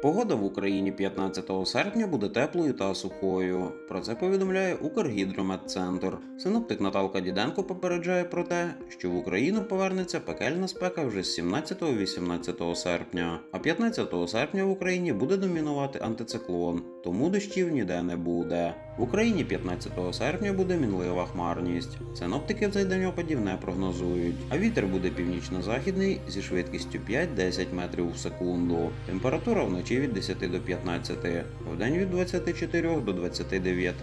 Погода в Україні 15 серпня буде теплою та сухою. Про це повідомляє Укргідрометцентр. Синоптик Наталка Діденко попереджає про те, що в Україну повернеться пекельна спека вже з 17-18 серпня. А 15 серпня в Україні буде домінувати антициклон, тому дощів ніде не буде. В Україні 15 серпня буде мінлива хмарність. Синоптики в цей день опадів не прогнозують, а вітер буде північно-західний зі швидкістю 5-10 метрів в секунду. Температура вночі від 10 до 15, вдень від 24 до 29.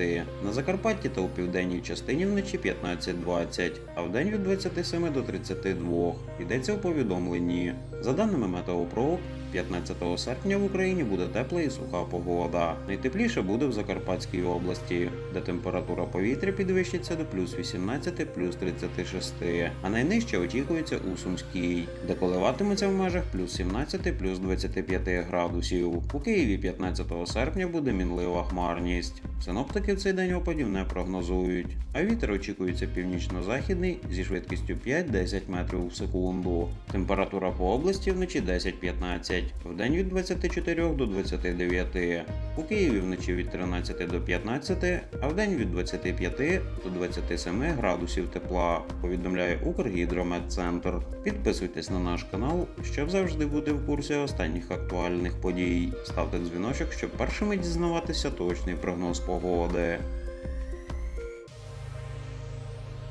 На Закарпатті та у південній частині вночі 15-20, а вдень від 27 до 32. Йдеться у повідомленні. За даними Метеопрок, 15 серпня в Україні буде тепла і суха погода. Найтепліше буде в Закарпатській області, де температура повітря підвищиться до плюс 18, плюс 36, а найнижче очікується у Сумській, де коливатиметься в межах плюс 17, плюс 25 градусів. У Києві 15 серпня буде мінлива хмарність. Синоптики в цей день опадів не прогнозують, а вітер очікується північно-західний зі швидкістю 5-10 метрів в секунду. Температура по області вночі 10-15, вдень від 24 до 29. У Києві вночі від 13 до 15, а вдень від 25 до 27 градусів тепла, повідомляє Укргідрометцентр. Підписуйтесь на наш канал, щоб завжди бути в курсі останніх актуальних подій. Ставте дзвіночок, щоб першими дізнаватися точний прогноз погоди.